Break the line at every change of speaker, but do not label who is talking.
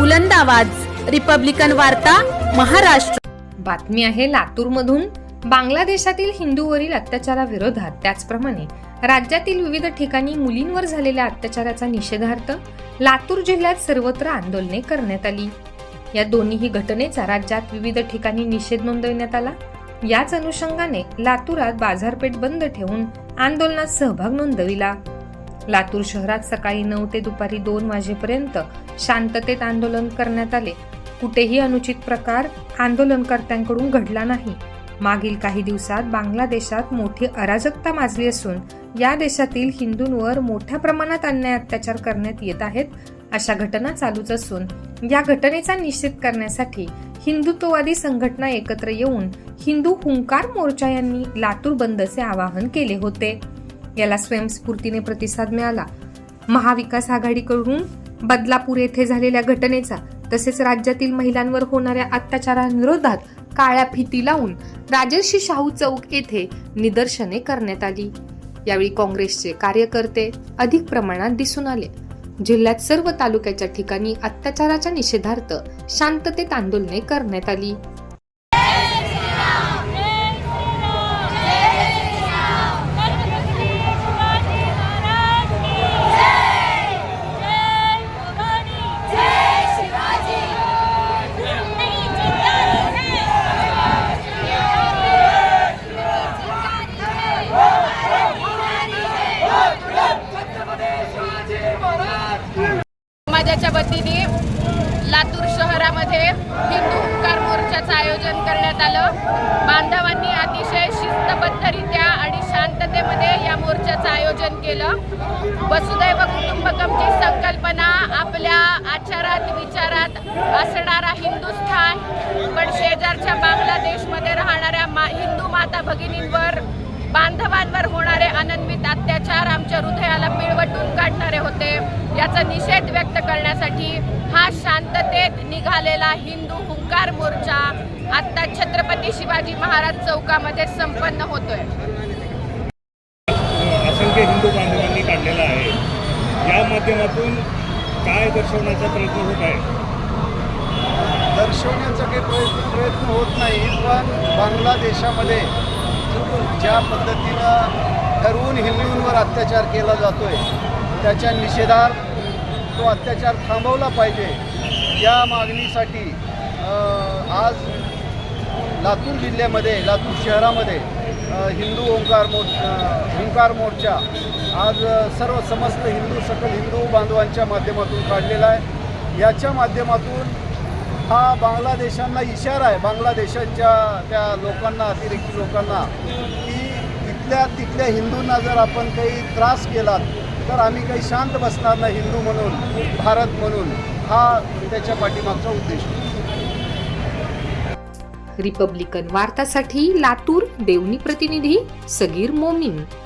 बुलंद आवाज. रिपब्लिकन वार्ता महाराष्ट्र.
बातमी आहे लातूरमधून. बांगलादेशातील हिंदूवरील अत्याचाराविरोधात त्याचप्रमाणे राज्यातील विविध ठिकाणी मुलींवर झालेल्या अत्याचाराचा निषेधार्थ लातूर जिल्ह्यात सर्वत्र आंदोलने करण्यात आली. या दोन्हीही घटनेचा राज्यात विविध ठिकाणी निषेध नोंदवण्यात आला. याच अनुषंगाने लातूरात बाजारपेठ बंद ठेवून आंदोलनात सहभाग नोंदविला. लातूर शहरात सकाळी नऊ ते दुपारी दोन वाजेपर्यंत शांततेत आंदोलन करण्यात आले. कुठेही अनुचित प्रकार आंदोलनकर्त्यांकडून घडला नाही. मागील काही दिवसात बांगलादेशात मोठी अराजकता माजली असून या देशातील हिंदूंवर मोठ्या प्रमाणात अन्याय अत्याचार करण्यात येत आहेत अशा घटना चालूच असून या घटनेचा निषेध करण्यासाठी हिंदुत्ववादी संघटना एकत्र येऊन हिंदू हुंकार मोर्चा यांनी लातूर बंदचे आवाहन केले होते. याला स्वयंस्फूर्तीने प्रतिसाद मिळाला. महाविकास आघाडीकडून बदलापूर येथे झालेल्या घटनेचा तसेच राज्यातील महिलांवर होणाऱ्या अत्याचारांविरोधात काळ्या फिती लावून राजर्षी शाहू चौक येथे निदर्शने करण्यात आली. यावेळी काँग्रेसचे कार्यकर्ते अधिक प्रमाणात दिसून आले. जिल्ह्यात सर्व तालुक्याच्या ठिकाणी अत्याचाराच्या निषेधार्थ शांततेत आंदोलने करण्यात आली.
समाजाच्या वतीने लातूर शहरामध्ये हिंदू उपकार मोर्चाचं आयोजन करण्यात आलं. बांधवांनी अतिशय शिस्तबद्धरित्या आणि शांततेमध्ये या मोर्चाचं आयोजन केलं. वसुदैव कुटुंबकमची संकल्पना आपल्या आचारात विचारात असणारा हिंदुस्थान पण शेजारच्या बांगलादेशमध्ये राहणाऱ्या मा हिंदू माता भगिनींवर बांधवांवर होणारे अनन्वित अत्याचार आमच्या हृदयाला पिळवटून काढणारे होते. याचा निषेध व्यक्त करण्यासाठी हा शांततेत निघालेला हिंदू हुंकार मोर्चा आता छत्रपती शिवाजी महाराज चौकामध्ये संपन्न होतोय.
असंख्य हिंदू बांधवांनी काढलेला आहे. या माध्यमातून काय दर्शवण्याचा प्रयत्न होत आहे?
दर्शवण्याचा काही प्रयत्न प्रयत्न होत नाही पण बांगलादेशामध्ये ज्या पद्धतीनं ठरवून हिंदूंवर अत्याचार केला जातोय त्याच्या निषेधार तो अत्याचार थांबवला पाहिजे. या मागणीसाठी आज लातूर जिल्ह्यामध्ये लातूर शहरामध्ये हिंदू ओंकार मो ओंकार मोर्चा आज सर्व समस्त हिंदू सकल हिंदू बांधवांच्या माध्यमातून काढलेला आहे. याच्या माध्यमातून हा बांगलादेशांना इशारा आहे. बांगलादेशाच्या त्या लोकांना अतिरेकी लोकांना की तिथल्या तिथल्या हिंदूंना जर आपण काही त्रास केला तर आम्ही काही शांत बसणार नाही हिंदू म्हणून भारत म्हणून. हा त्याच्या पाठीमागचा उद्देश
रिपब्लिकन वार्तासाठी लातूर देवणी प्रतिनिधी सगीर मोमीन.